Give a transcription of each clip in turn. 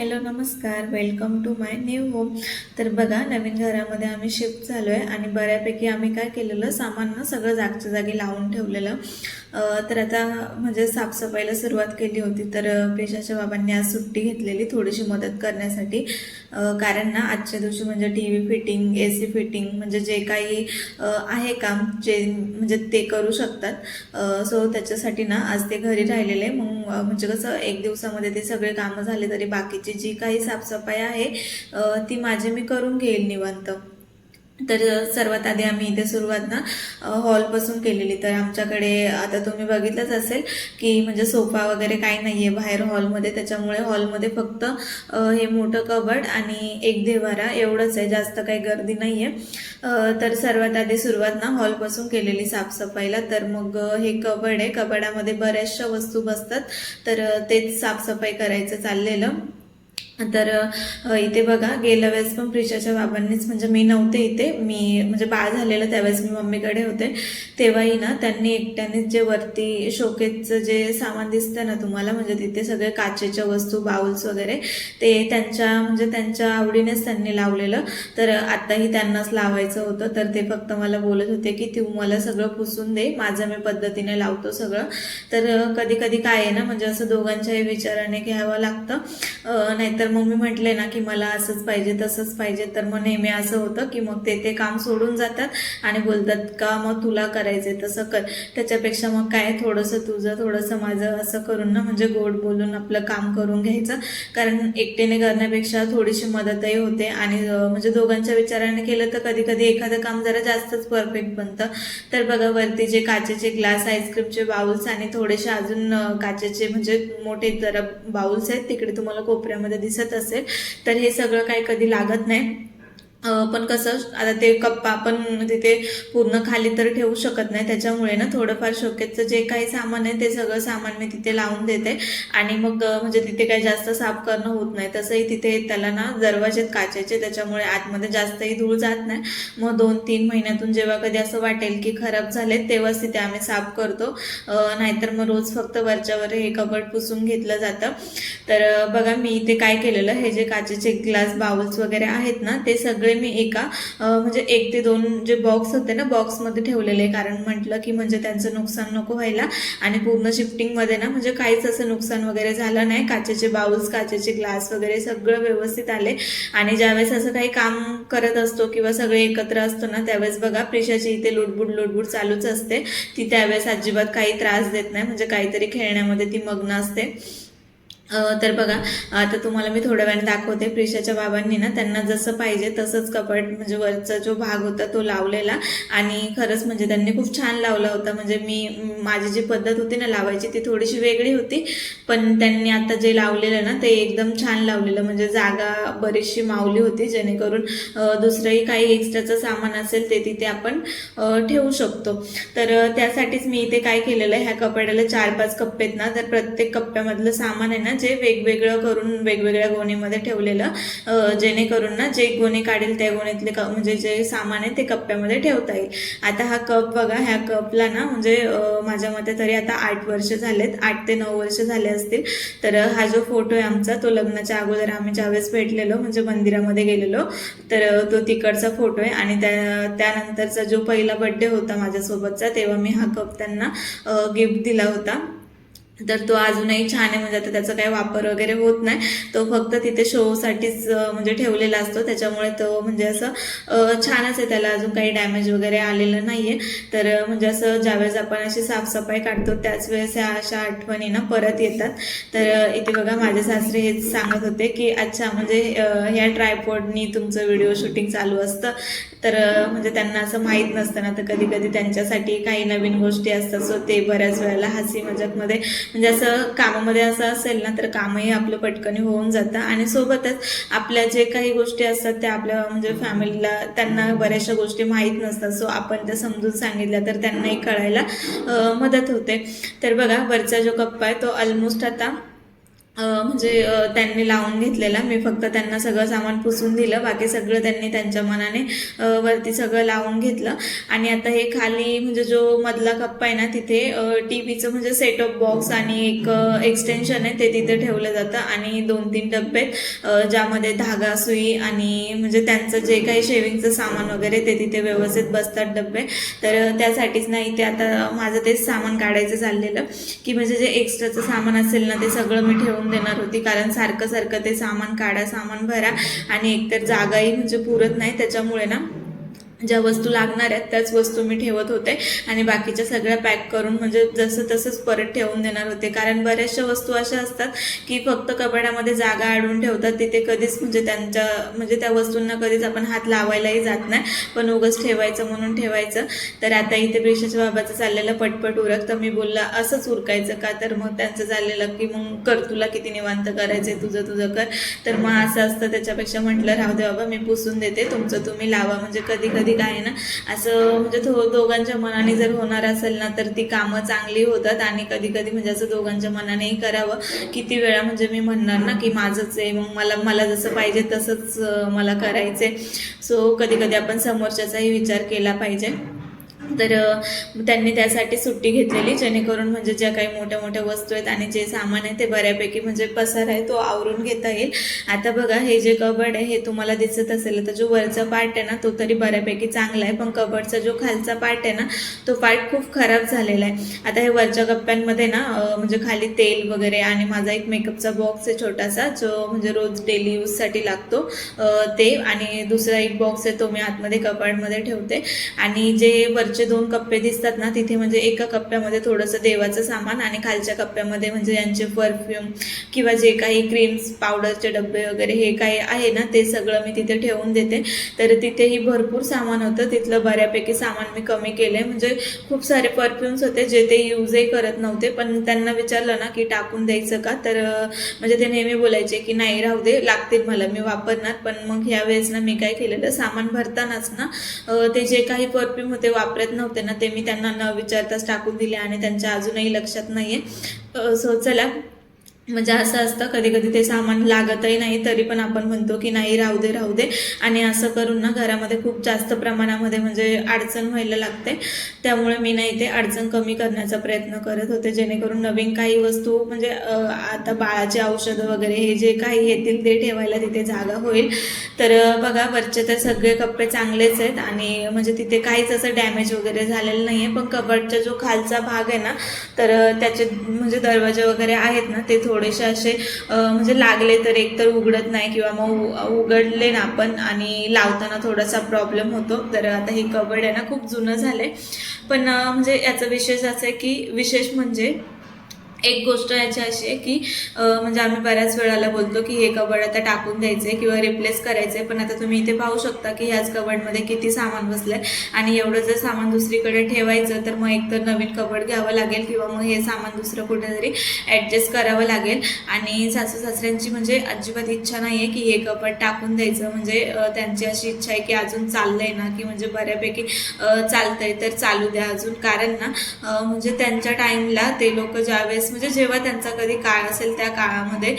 Hello नमस्कार. Welcome to my new home तर बघा नवीन घरामध्ये आम्ही शिफ्ट झालो आहे आणि बऱ्यापैकी आम्ही काय केलेलं सामान ना सगळं जागच्या जागी लावून ठेवलेलं. तर आता म्हणजे साफसफाईला सुरुवात केली होती तर पेशाच्या बाबांनी आज सुट्टी घेतलेली थोडीशी मदत करण्यासाठी. कारण ना आजच्या दिवशी म्हणजे T V fitting A C fitting म्हणजे जे काही आहे काम जे म्हणजे ते करू शकतात. सो त्याच्यासाठी ना आज ते घरी राहिलेले. मग म्हणजे कसं एक दिवसामध्ये ते सगळे कामं झाले तरी बाकीची जी काही साफसफाई आहे ती माझी मी करून घेईल निवांत. तर सर्वात आधी आम्ही इथे सुरुवात ना हॉलपासून केलेली. तर आमच्याकडे आता तुम्ही बघितलंच असेल की म्हणजे सोफा वगैरे काही नाही आहे बाहेर हॉलमध्ये त्याच्यामुळे हॉलमध्ये फक्त हे मोठं कबड आणि एक देवारा एवढंच आहे. जास्त काही गर्दी नाही आहे तर सर्वात आधी सुरुवात ना हॉलपासून केलेली साफसफाईला. तर मग हे कबड आहे. कबडामध्ये बऱ्याचशा वस्तू बसतात. तर तेच साफसफाई करायचं चाललेलं. तर इथे बघा गेल्या वेळेस पण प्रिशाच्या बाबांनीच म्हणजे मी नव्हते इथे. मी म्हणजे बाळ झालेलं त्यावेळेस मी मम्मीकडे होते. तेव्हाही ना त्यांनी एकट्यानेच जे वरती शोकेजचं जे सामान दिसतं ना तुम्हाला म्हणजे तिथे सगळे काचेच्या वस्तू बाउल्स वगैरे ते त्यांच्या म्हणजे त्यांच्या आवडीनेच त्यांनी लावलेलं. तर आत्ताही त्यांनाच लावायचं होतं. तर ते फक्त मला बोलत होते की तू मला सगळं पुसून दे. माझं मी पद्धतीने लावतो सगळं. तर कधी कधी काय आहे ना म्हणजे असं दोघांच्याही विचाराने घ्यावं लागतं. नाहीतर मग मी म्हटले ना की मला असंच पाहिजे तसंच पाहिजे. तर मग नेहमी असं होतं की मग ते ते काम सोडून जातात आणि बोलतात का मग तुला करायचंय तसं कर. त्याच्यापेक्षा मग काय थोडंसं तुझं थोडंसं माझं असं करून ना म्हणजे गोड बोलून आपलं काम करून घ्यायचं. कारण एकटेने करण्यापेक्षा थोडीशी मदतही होते आणि म्हणजे दोघांच्या विचाराने केलं तर कधी कधी एखादं काम जरा जास्तच परफेक्ट बनतं. तर बघा वरती जे काचेचे ग्लास आईस्क्रीमचे बाउल्स आणि थोडेसे अजून काचेचे म्हणजे मोठे जरा बाउल्स आहेत तिकडे तुम्हाला कोपऱ्यामध्ये दिसत असेल तर हे सगळं काही कधी लागत नाही. पण कसं आता ते कप्पा आपण म्हणजे तिथे पूर्ण खाली तर ठेवू शकत नाही. त्याच्यामुळे ना थोडंफार शोकेतचं जे काही सामान आहे ते सगळं सामान मी तिथे लावून देते. आणि मग म्हणजे तिथे काही जास्त साफ करणं होत नाही. तसंही तिथे त्याला ना दरवाजेत काचेचे त्याच्यामुळे आतमध्ये जास्तही धूळ जात नाही. मग दोन तीन महिन्यातून जेव्हा कधी असं वाटेल की खराब झाले तेव्हाच तिथे आम्ही साफ करतो. नाहीतर मग रोज फक्त वरच्यावर हे कबड पुसून घेतलं जातं. तर बघा मी इथे काय केलेलं हे जे काचेचे ग्लास बाउल्स वगैरे आहेत ना ते सगळे मी एका म्हणजे एक ते दोन जे बॉक्स होते ना बॉक्समध्ये ठेवलेले. कारण म्हटलं की म्हणजे त्यांचं नुकसान नको व्हायला. आणि पूर्ण शिफ्टिंगमध्ये ना म्हणजे काहीच असं नुकसान वगैरे झालं नाही. काचेचे बाउल्स काचेचे ग्लास वगैरे सगळं व्यवस्थित आले. आणि ज्यावेळेस असं काही काम करत असतो किंवा सगळे एकत्र असतो ना त्यावेळेस बघा प्रिशाची इथे लुडबुड लुडबुड चालूच असते. ती त्यावेळेस अजिबात काही त्रास देत नाही. म्हणजे काहीतरी खेळण्यामध्ये ती मग्न असते. तर बघा आता तुम्हाला मी थोड्या वेळाने दाखवते. प्रिशाच्या बाबांनी ना त्यांना जसं पाहिजे तसंच कपाट म्हणजे वरचा जो भाग होता तो लावलेला. आणि खरंच म्हणजे त्यांनी खूप छान लावला होता. म्हणजे मी माझी जी पद्धत होती ना लावायची ती थोडीशी वेगळी होती. पण त्यांनी आता जे लावलेलं ना ते एकदम छान लावलेलं. म्हणजे जागा बरीचशी मावली होती जेणेकरून दुसरंही काही एक्स्ट्राचं सामान असेल ते तिथे आपण ठेवू शकतो. तर त्यासाठीच मी इथे काय केलेलं आहे ह्या कपाड्याला चार पाच कप्पे आहेत ना. तर प्रत्येक कप्प्यामधलं सामान आहे ना म्हणजे वेगवेगळं करून वेगवेगळ्या गोणीमध्ये ठेवलेलं जेणेकरून ना जे गोणी काढेल त्या गोणीतले क म्हणजे जे सामान आहे ते कप्प्यामध्ये ठेवता येईल. आता हा कप बघा ह्या कपला ना म्हणजे माझ्या मते तरी आता आठ वर्ष झालेत आठ ते नऊ वर्ष झाले असतील. तर हा जो फोटो आहे आमचा तो लग्नाच्या अगोदर आम्ही ज्यावेळेस भेटलेलो म्हणजे मंदिरामध्ये गेलेलो तर तो तिकडचा फोटो आहे. आणि त्या त्यानंतरचा जो पहिला बड्डे होता माझ्यासोबतचा तेव्हा मी हा कप त्यांना गिफ्ट दिला होता. तर तो अजूनही छान आहे म्हणजे आता त्याचा काही वापर वगैरे होत नाही. तो फक्त तिथे शोसाठीच म्हणजे ठेवलेला असतो. त्याच्यामुळे तो म्हणजे असं छानच आहे. त्याला अजून काही डॅमेज वगैरे आलेलं नाही आहे तर म्हणजे असं ज्यावेळेस आपण अशी साफसफाई काढतो त्याच वेळेस ह्या अशा आठवणी ना परत येतात. तर इथे बघा माझे सासरे हेच सांगत होते की अच्छा म्हणजे ह्या ट्रायपॉडनी तुमचं व्हिडिओ शूटिंग चालू असतं. तर म्हणजे त्यांना असं माहीत नसतं ना तर कधी कधी त्यांच्यासाठी काही नवीन गोष्टी असतात. सो ते बऱ्याच वेळेला हसी मजाकमध्ये म्हणजे असं कामामध्ये असं असेल ना तर कामही आपलं पटकन होऊन जातं. आणि सोबतच आपल्या जे काही गोष्टी असतात त्या आपल्या म्हणजे फॅमिलीला त्यांना बऱ्याचशा गोष्टी माहीत नसतात. सो आपण त्या समजून सांगितल्या तर त्यांनाही कळायला मदत होते. तर बघा वरचा जो कप्पा आहे तो ऑलमोस्ट आता म्हणजे त्यांनी लावून घेतलेला. मी फक्त त्यांना सगळं सामान पुसून दिलं. बाकी सगळं त्यांनी त्यांच्या मनाने वरती सगळं लावून घेतलं. आणि आता हे खाली म्हणजे जो मधला कप्पा आहे ना तिथे टी व्हीचं म्हणजे सेटअप बॉक्स आणि एक एक्सटेन्शन आहे ते तिथे ठेवलं जातं. आणि दोन तीन डब्बे ज्यामध्ये धागा सुई आणि म्हणजे त्यांचं जे काही शेविंगचं सामान वगैरे ते तिथे व्यवस्थित बसतात डब्बे. तर त्यासाठीच नाही ते आता माझं तेच सामान काढायचं चाललेलं. की म्हणजे जे एक्स्ट्राचं सामान असेल ना ते सगळं मी ठेवून देणार होती. कारण सारखं सारखं ते सामान काढा सामान भरा आणि एकतर जागाही म्हणजे पुरत नाही. त्याच्यामुळे ना ज्या वस्तू लागणार आहेत त्याच वस्तू मी ठेवत होते. आणि बाकीच्या सगळ्या पॅक करून म्हणजे जसं तसंच परत ठेवून देणार होते. कारण बऱ्याचशा वस्तू अशा असतात की फक्त कपड्यामध्ये जागा अडवून ठेवतात तिथे कधीच म्हणजे त्यांच्या म्हणजे त्या वस्तूंना कधीच आपण हात लावायलाही जात नाही. पण उगच ठेवायचं म्हणून ठेवायचं. तर आता इथे ब्रिशाच्या बाबाचं चाललेलं पटपट उरक तर मी बोलला असंच उरकायचं का? तर मग त्यांचं चाललेलं की मग कर तुला किती निवांत करायचं आहे तुझं तुझं कर. तर मग असं असतं त्याच्यापेक्षा म्हटलं राहू दे बाबा मी पुसून देते तुमचं तुम्ही लावा. म्हणजे कधी कधी काय आहे ना? असं म्हणजे थो दोघांच्या मनाने जर होणार असेल ना तर ती कामं चांगली होतात आणि कधी कधी म्हणजे असं दोघांच्या मनानेही करावं. किती वेळा म्हणजे मी म्हणणार ना की माझंच आहे मग मला मला जसं पाहिजे तसंच मला करायचं आहे सो कधी कधी आपण समोरच्याचाही विचार केला पाहिजे. तर त्यांनी त्यासाठी सुट्टी घेतलेली जेणेकरून म्हणजे ज्या काही मोठ्या मोठ्या वस्तू आहेत आणि जे सामान आहे ते बऱ्यापैकी म्हणजे पसार आहे तो आवरून घेता येईल. आता बघा हे जे कबड आहे हे तुम्हाला दिसत असेल तर जो वरचा पार्ट आहे ना तो तरी बऱ्यापैकी चांगला आहे. पण कबडचा जो खालचा पार्ट आहे ना तो पार्ट खूप खराब झालेला आहे. आता हे वरच्या कप्प्यांमध्ये ना म्हणजे खाली तेल वगैरे आणि माझा एक मेकअपचा बॉक्स आहे छोटासा जो म्हणजे रोज डेली यूजसाठी लागतो. ते आणि दुसरा एक बॉक्स आहे तो मी आतमध्ये कपाडमध्ये ठेवते. आणि जे वरचे दोन कप्पे दिसतात ना तिथे म्हणजे एका कप्प्यामध्ये थोडंसं देवाचं सामान आणि खालच्या कप्प्यामध्ये म्हणजे यांचे परफ्यूम किंवा जे काही क्रीम्स पावडरचे डबे वगैरे हे काही आहे ना ते सगळं मी तिथे ठेवून देते. तर तिथेही भरपूर सामान होतं. तिथलं बऱ्यापैकी सामान मी कमी केले म्हणजे खूप सारे परफ्यूम्स होते जे ते यूजही करत नव्हते. पण त्यांना विचारलं ना की टाकून द्यायचं का? तर म्हणजे ते नेहमी बोलायचे की नाही राहू दे लागतील मला मी वापरणार. पण मग ह्या वेळेस ना मी काय केलेलं सामान भरतानाच ना ते जे काही परफ्यूम होते वापरत नव्हते ना ते मी त्यांना न विचारताच टाकून दिले आणि त्यांच्या अजूनही लक्षात नाहीये. सो चला म्हणजे असं असतं कधी कधी ते सामान लागतही नाही तरी पण आपण म्हणतो की नाही राहू दे राहू दे. आणि असं करून ना घरामध्ये खूप जास्त प्रमाणामध्ये म्हणजे अडचण व्हायला लागते. त्यामुळे मी नाही ते अडचण कमी करण्याचा प्रयत्न करत होते. जेणेकरून नवीन काही वस्तू म्हणजे आता बाळाचे औषधं वगैरे हे जे काही येतील ते ठेवायला तिथे जागा होईल. तर बघा वरचे तर सगळे कप्पे चांगलेच आहेत आणि म्हणजे तिथे काहीच असं डॅमेज वगैरे झालेलं नाही आहे पण कबडचा जो खालचा भाग आहे ना तर त्याचे म्हणजे दरवाजे वगैरे आहेत ना ते थोडं थोडेसे असे म्हणजे लागले तर एकतर उघडत नाही किंवा मग उघडले ना आपण आणि लावताना थोडासा प्रॉब्लेम होतो. तर आता हे कबड आहे ना खूप जुनं झालंय. पण म्हणजे याचा विशेष असं आहे की विशेष म्हणजे एक गोष्ट याची अशी आहे की म्हणजे आम्ही बऱ्याच वेळाला बोलतो की हे कबड आता टाकून द्यायचे किंवा रिप्लेस करायचे पण आता तुम्ही इथे पाहू शकता की ह्याच कबडमध्ये किती सामान बसलंय. आणि एवढं जर सामान दुसरीकडे ठेवायचं तर मग एकतर नवीन कबड घ्यावं लागेल किंवा मग हे सामान दुसरं कुठेतरी ॲडजस्ट करावं लागेल. आणि सासू सासऱ्यांची म्हणजे अजिबात इच्छा नाही आहे की हे कबड टाकून द्यायचं. म्हणजे त्यांची अशी इच्छा आहे की अजून चाललंय ना की म्हणजे बऱ्यापैकी चालतंय तर चालू द्या अजून. कारण ना म्हणजे त्यांच्या टाईमला ते लोक ज्यावेळेस म्हणजे जेव्हा त्यांचा कधी काळ असेल त्या काळामध्ये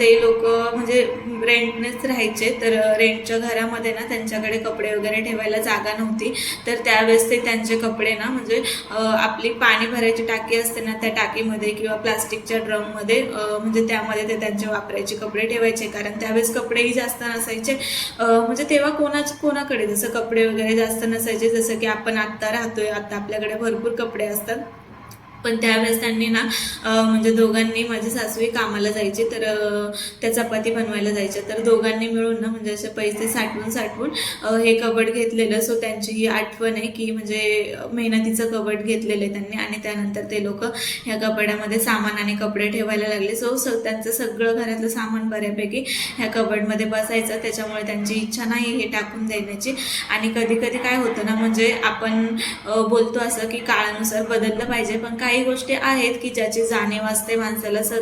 ते लोक म्हणजे रेंटनेच राहायचे. तर रेंटच्या घरामध्ये ना त्यांच्याकडे कपडे वगैरे ठेवायला जागा नव्हती. तर त्यावेळेस ते त्यांचे कपडे ना म्हणजे आपली पाणी भरायची टाकी असते ना त्या टाकीमध्ये किंवा प्लास्टिकच्या ड्रममध्ये म्हणजे त्यामध्ये ते त्यांचे वापरायचे कपडे ठेवायचे. कारण त्यावेळेस कपडेही जास्त नसायचे. म्हणजे तेव्हा कोणाच कोणाकडे जसं कपडे वगैरे जास्त नसायचे जसं की आपण आत्ता राहतोय आता आपल्याकडे भरपूर कपडे असतात. पण त्यावेळेस त्यांनी ना म्हणजे दोघांनी माझी सासूही कामाला जायची तर त्या चपाती बनवायला जायच्या तर दोघांनी मिळून ना म्हणजे असे पैसे साठवून साठवून हे कबड घेतलेलं. सो त्यांची ही आठवण आहे की म्हणजे मेहनतीचं कबड घेतलेलं आहे त्यांनी. आणि त्यानंतर ते लोक ह्या कबड्यामध्ये सामान आणि कपडे ठेवायला लागले. सो स त्यांचं सगळं घरातलं सामान बऱ्यापैकी ह्या कबडमध्ये बसायचं. त्याच्यामुळे त्यांची इच्छा नाही हे टाकून देण्याची. आणि कधी कधी काय होतं ना म्हणजे आपण बोलतो असं की काळानुसार बदललं पाहिजे. पण काय काही गोष्टी आहेत की ज्याची जाणीव असते माणसाला स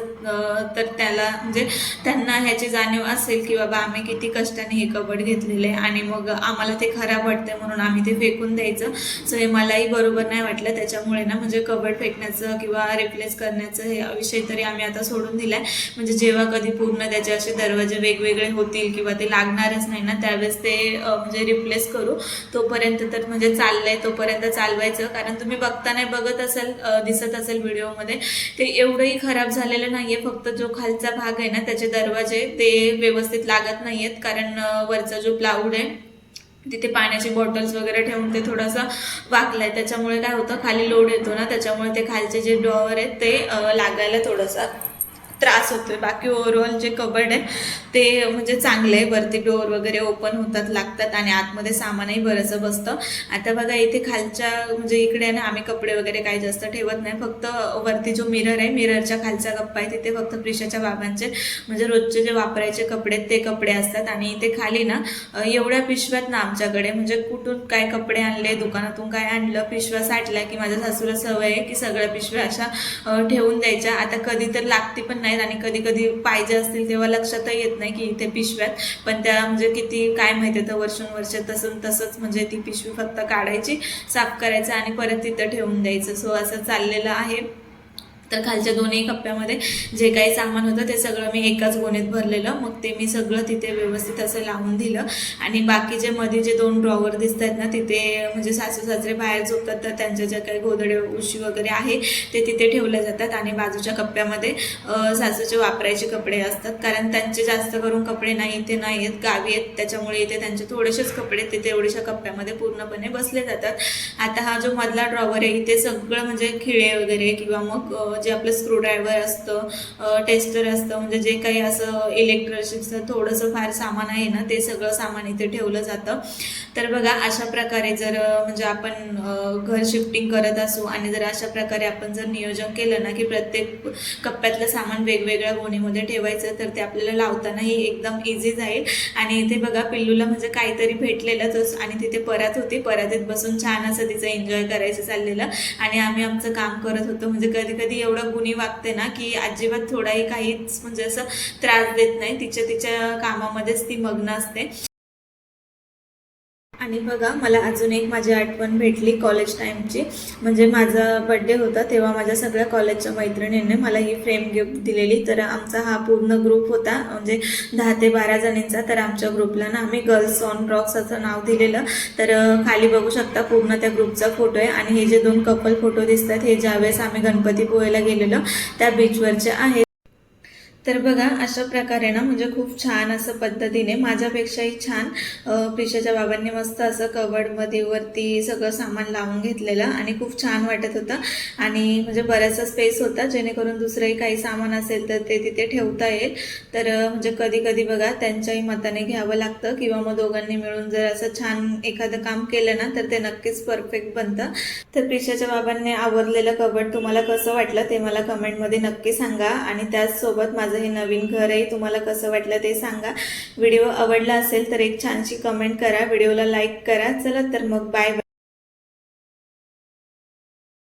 तर त्याला म्हणजे त्यांना ह्याची जाणीव असेल की बाबा आम्ही किती कष्टाने हे कबड घेतलेले आहे आणि मग आम्हाला ते खराब वाटते म्हणून आम्ही ते फेकून द्यायचं. सो हे मलाही बरोबर नाही वाटलं. त्याच्यामुळे ना म्हणजे कबड फेकण्याचं किंवा रिप्लेस करण्याचं हे विषय तरी आम्ही आता सोडून दिलाय. म्हणजे जेव्हा कधी पूर्ण त्याचे असे दरवाजे वेगवेगळे होतील किंवा ते लागणारच नाही ना त्यावेळेस ते म्हणजे रिप्लेस करू. तोपर्यंत तर म्हणजे चाललंय तोपर्यंत चालवायचं. कारण तुम्ही बघताना बघत असेल दिस दिसत असेल व्हिडिओमध्ये ते एवढंही खराब झालेलं नाहीये. फक्त जो खालचा भाग आहे ना त्याचे दरवाजे ते व्यवस्थित लागत नाहीयेत. कारण वरचा जो प्लाऊड आहे तिथे पाण्याची बॉटल्स वगैरे ठेवून ते थोडंसं वाकलंय. त्याच्यामुळे काय होतं खाली लोड येतो ना त्याच्यामुळे ते खालचे जे डॉवर आहेत ते लागायला थोडासा त्रास होतोय. बाकी ओव्हरऑल जे कबड आहे ते म्हणजे चांगले आहे. वरती डोअर वगैरे ओपन होतात लागतात आणि आतमध्ये सामानही बरंचसं बसतं. आता बघा इथे खालच्या म्हणजे इकडे ना आम्ही कपडे वगैरे काही जास्त ठेवत नाही. फक्त वरती जो मिरर आहे मिररच्या खालचा गप्पा आहे तिथे फक्त प्रिशाच्या बाबांचे म्हणजे रोजचे जे वापरायचे कपडे ते कपडे असतात. आणि इथे खाली ना एवढ्या पिशव्यात ना आमच्याकडे म्हणजे कुठून काय कपडे आणले दुकानातून काय आणलं पिशव्या साठल्या की माझ्या सासूला सवय आहे की सगळ्या पिशव्या अशा ठेवून द्यायच्या. आता कधी तर लागती पण नाही. नाहीत आणि कधी कधी पाहिजे असतील तेव्हा लक्षातही येत नाही की इथे पिशव्यात. पण त्या म्हणजे किती काय माहिती तर वर्षानुवर्ष तसं तसंच म्हणजे ती पिशवी फक्त काढायची साफ करायचं आणि परत तिथं ठेवून द्यायचं. सो असं चाललेलं आहे. तर खालच्या दोन्ही कप्प्यामध्ये जे काही सामान होतं ते सगळं मी एकाच गोणीत भरलेलं. मग ते मी सगळं तिथे व्यवस्थित असं लावून दिलं. आणि बाकी जे मध्ये जे दोन ड्रॉवर दिसत आहेत ना तिथे म्हणजे सासू सासरे बाहेर झोपतात तर त्यांच्या ज्या काही गोदडे उशी वगैरे आहे ते तिथे ठेवल्या जातात. आणि बाजूच्या कप्प्यामध्ये सासूचे वापरायचे कपडे असतात. कारण त्यांचे जास्त करून कपडे नाही इथे नाही आहेत गावी आहेत. त्याच्यामुळे इथे त्यांचे थोडेसेच कपडे ते तेवढ्याशा कप्प्यामध्ये पूर्णपणे बसले जातात. आता हा जो मधला ड्रॉवर आहे इथे सगळं म्हणजे खिळे वगैरे किंवा मग जे आपलं स्क्रूड्रायव्हर असतं टेस्टर असतं म्हणजे जे काही असं इलेक्ट्रॉनिक्सचं थोडंसं फार सामान आहे ना ते सगळं सामान इथे ठेवलं जातं. तर बघा अशा प्रकारे जर म्हणजे आपण घर शिफ्टिंग करत असू आणि जर अशा प्रकारे आपण जर नियोजन केलं ना की प्रत्येक कप्प्यातलं सामान वेगवेगळ्या गोणीमध्ये ठेवायचं तर ते आपल्याला लावतानाही एकदम इझी जाईल. आणि इथे बघा पिल्लूला म्हणजे काहीतरी भेटलेलंच आणि तिथे परत होती. परातीत बसून छान असं तिचं एन्जॉय करायचं चाललेलं. आणि आम्ही आमचं काम करत होतो. म्हणजे कधी कधी एवढं गुणी वागते ना की अजिबात थोडाही काहीच म्हणजे असं त्रास देत नाही. तिच्या तिच्या कामामध्येच ती मग्न असते. आणि बघा मला अजून एक माझी आठवण भेटली कॉलेज टाईमची म्हणजे माझा बड्डे होता तेव्हा माझ्या सगळ्या कॉलेजच्या मैत्रिणींनी मला ही फ्रेम गिफ्ट दिलेली. तर आमचा हा पूर्ण ग्रुप होता. म्हणजे दहा ते बारा जणींचा. तर आमच्या ग्रुपला ना आम्ही गर्ल्स ऑन रॉक्स असं नाव दिलेलं. तर खाली बघू शकता पूर्ण त्या ग्रुपचा फोटो आहे. आणि हे जे दोन कपल फोटो दिसतात हे ज्यावेळेस आम्ही गणपती पोहायला गेलेलो त्या बीचवरचे आहेत. तर बघा अशा प्रकारे ना म्हणजे खूप छान असं पद्धतीने माझ्यापेक्षाही छान प्रिशाच्या बाबांनी मस्त असं कवडमध्ये वरती सगळं सामान लावून घेतलेलं आणि खूप छान वाटत होतं. आणि म्हणजे बराचसा स्पेस होता जेणेकरून दुसरंही काही सामान असेल तर ते तिथे ठेवता येईल. तर म्हणजे कधी कधी बघा त्यांच्याही मताने घ्यावं लागतं किंवा मग दोघांनी मिळून जर असं छान एखादं काम केलं ना तर ते नक्कीच परफेक्ट बनतं. तर प्रिशाच्या बाबांनी आवरलेलं कबड तुम्हाला कसं वाटलं ते मला कमेंटमध्ये नक्की सांगा आणि त्याचसोबत माझं हे नवीन घर आहे तुम्हाला कसं वाटलं ते सांगा. व्हिडिओ आवडला असेल तर एक छानशी कमेंट करा व्हिडिओला लाईक करा. चला तर मग बाय